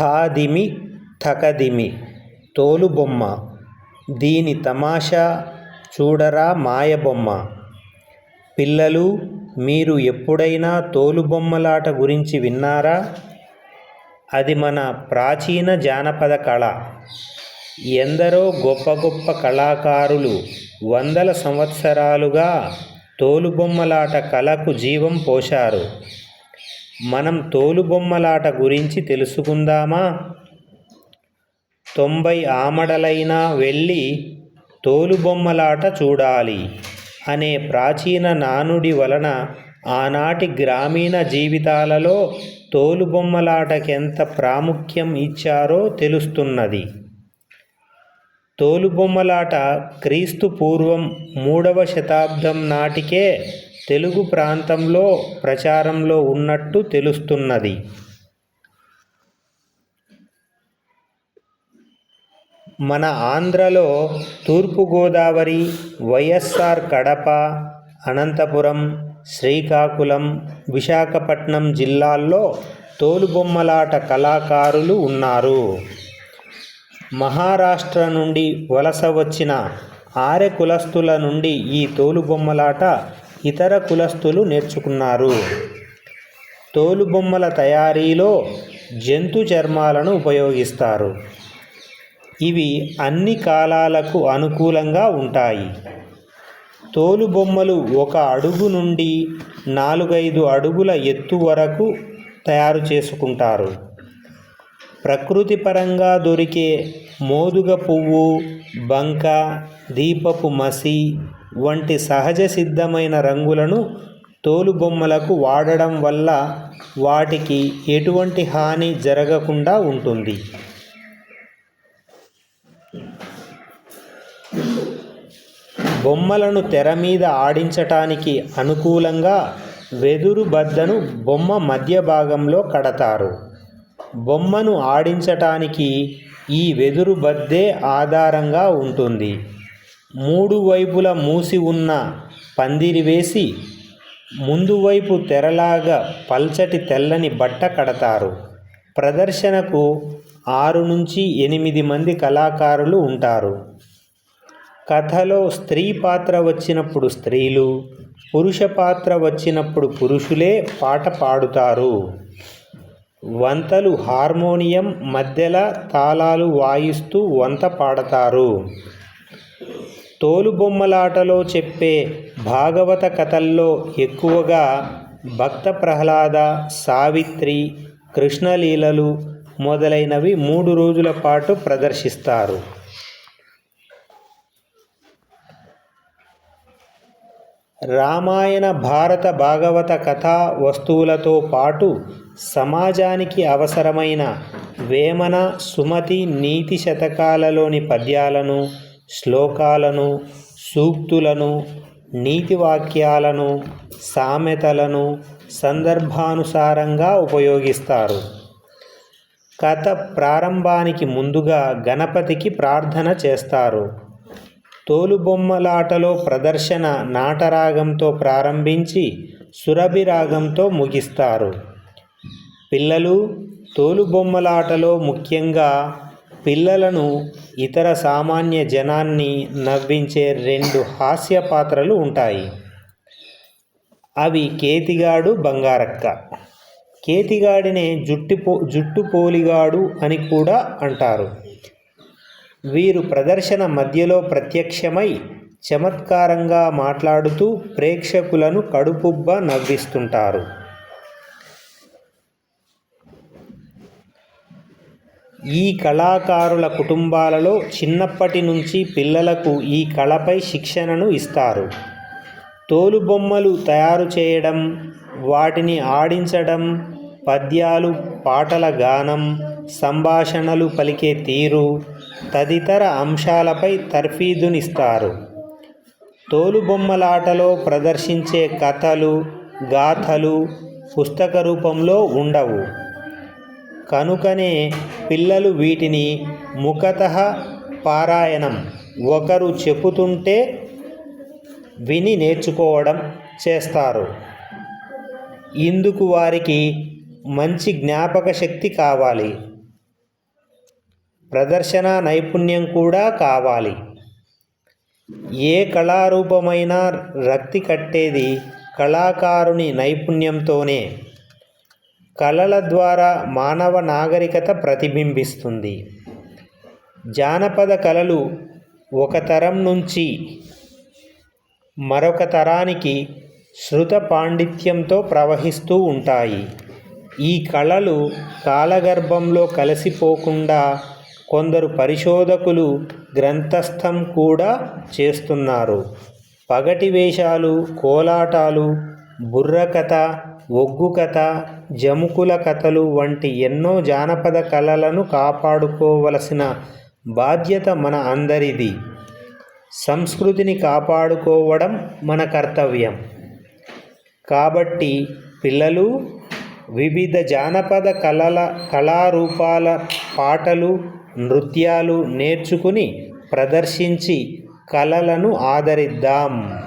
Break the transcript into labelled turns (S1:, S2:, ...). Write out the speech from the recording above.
S1: థాదిమి థకదిమి తోలుబొమ్మ. దీని తమాషా చూడరా మాయబొమ్మ. పిల్లలు మీరు ఎప్పుడైనా తోలుబొమ్మలాట గురించి విన్నారా? అది మన ప్రాచీన జానపద కళ. ఎందరో గొప్ప గొప్ప కళాకారులు వందల సంవత్సరాలుగా తోలుబొమ్మలాట కళకు జీవం పోశారు. మనం తోలుబొమ్మలాట గురించి తెలుసుకుందామా? తొంభై ఆమడలైనా వెళ్ళి తోలుబొమ్మలాట చూడాలి అనే ప్రాచీన నానుడి వలన ఆనాటి గ్రామీణ జీవితాలలో తోలుబొమ్మలాటకెంత ప్రాముఖ్యం ఇచ్చారో తెలుస్తున్నది. తోలుబొమ్మలాట క్రీస్తు పూర్వం మూడవ శతాబ్దం నాటికే తెలుగు ప్రాంతంలో ప్రచారంలో ఉన్నట్టు తెలుస్తున్నది. మన ఆంధ్రలో తూర్పుగోదావరి వైఎస్ఆర్ కడప అనంతపురం శ్రీకాకుళం విశాఖపట్నం జిల్లాల్లో తోలుబొమ్మలాట కళాకారులు ఉన్నారు. మహారాష్ట్ర నుండి వలస వచ్చిన ఆర్య కులస్తుల నుండి ఈ తోలుబొమ్మలాట ఇతర కులస్తులు నేర్చుకున్నారు. తోలుబొమ్మల తయారీలో జంతు చర్మాలను ఉపయోగిస్తారు. ఇవి అన్ని కాలాలకు అనుకూలంగా ఉంటాయి. తోలుబొమ్మలు ఒక అడుగు నుండి నాలుగైదు అడుగుల ఎత్తు వరకు తయారు చేసుకుంటారు. ప్రకృతి పరంగా దొరికే మోదుగ పువ్వు బంక దీపపు మసి వంటి సహజ సిద్ధమైన రంగులను తోలుబొమ్మలకు వాడడం వల్ల వాటికి ఎటువంటి హాని జరగకుండా ఉంటుంది. బొమ్మలను తెర మీద ఆడించటానికి అనుకూలంగా వెదురు బద్దను బొమ్మ మధ్య భాగంలో కడతారు. బొమ్మను ఆడించటానికి ఈ వెదురు బద్దే ఆధారంగా ఉంటుంది. మూడు వైపుల మూసి ఉన్న పందిరి వేసి ముందువైపు తెరలాగా పల్చటి తెల్లని బట్ట కడతారు. ప్రదర్శనకు ఆరు నుంచి ఎనిమిది మంది కళాకారులు ఉంటారు. కథలో స్త్రీ పాత్ర వచ్చినప్పుడు స్త్రీలు పురుష పాత్ర వచ్చినప్పుడు పురుషులే పాట పాడుతారు. వంతలు హార్మోనియం మధ్యల తాళాలు వాయిస్తూ వంత పాడతారు. తోలుబొమ్మలాటలో చెప్పే భాగవత కథల్లో ఎక్కువగా భక్త ప్రహ్లాద సావిత్రి కృష్ణలీలలు మొదలైనవి మూడు రోజుల పాటు ప్రదర్శిస్తారు. రామాయణ భారత భాగవత కథా వస్తువులతో పాటు సమాజానికి అవసరమైన వేమన సుమతి నీతి శతకాలలోని పద్యాలను శ్లోకాలను సూక్తులను నీతి వాక్యాలను సామెతలను సందర్భానుసారంగా ఉపయోగిస్తారు. కథ ప్రారంభానికి ముందుగా గణపతికి ప్రార్థన చేస్తారు. తోలుబొమ్మలాటలో ప్రదర్శన నాటరాగంతో ప్రారంభించి సురభిరాగంతో ముగిస్తారు. పిల్లలు తోలుబొమ్మలాటలో ముఖ్యంగా పిల్లలను ఇతర సామాన్య జనాన్ని నవ్వించే రెండు హాస్య పాత్రలు ఉంటాయి. అవి కేతిగాడు బంగారక్క. కేతిగాడినే జుట్టి జుట్టు పోలిగాడు అని కూడా అంటారు. వీరు ప్రదర్శన మధ్యలో ప్రత్యక్షమై చమత్కారంగా మాట్లాడుతూ ప్రేక్షకులను కడుపుబ్బ నవ్విస్తుంటారు. ఈ కళాకారుల కుటుంబాలలో చిన్నప్పటి నుంచి పిల్లలకు ఈ కళపై శిక్షణను ఇస్తారు. తోలుబొమ్మలు తయారు చేయడం వాటిని ఆడించడం పద్యాలు పాటల గానం సంభాషణలు పలికే తీరు తదితర అంశాలపై తర్ఫీదునిస్తారు. తోలుబొమ్మలాటలో ప్రదర్శించే కథలు గాథలు పుస్తక రూపంలో ఉండవు. కనుకనే పిల్లలు వీటిని ముఖత పారాయణం. ఒకరు చెప్పుతుంటే విని నేర్చుకోవడం చేస్తారు. ఇందుకు వారికి మంచి జ్ఞాపక శక్తి కావాలి. ప్రదర్శన నైపుణ్యం కూడా కావాలి. ఏ కళారూపమైనా రక్తి కట్టేది కళాకారుని నైపుణ్యంతోనే. కళల ద్వారా మానవ నాగరికత ప్రతిబింబిస్తుంది. జానపద కళలు ఒక తరం నుంచి మరొక తరానికి శృత పాండిత్యంతో ప్రవహిస్తూ ఉంటాయి. ఈ కళలు కాలగర్భంలో కలిసిపోకుండా కొందరు పరిశోధకులు గ్రంథస్థం కూడా చేస్తున్నారు. పగటి వేషాలు కోలాటాలు బుర్రకథ ఒగ్గు కథ జముకుల కథలు వంటి ఎన్నో జానపద కళలను కాపాడుకోవలసిన బాధ్యత మన అందరిది. సంస్కృతిని కాపాడుకోవడం మన కర్తవ్యం. కాబట్టి పిల్లలు వివిధ జానపద కళల కళారూపాల పాటలు నృత్యాలు నేర్చుకుని ప్రదర్శించి కళలను ఆదరిద్దాం.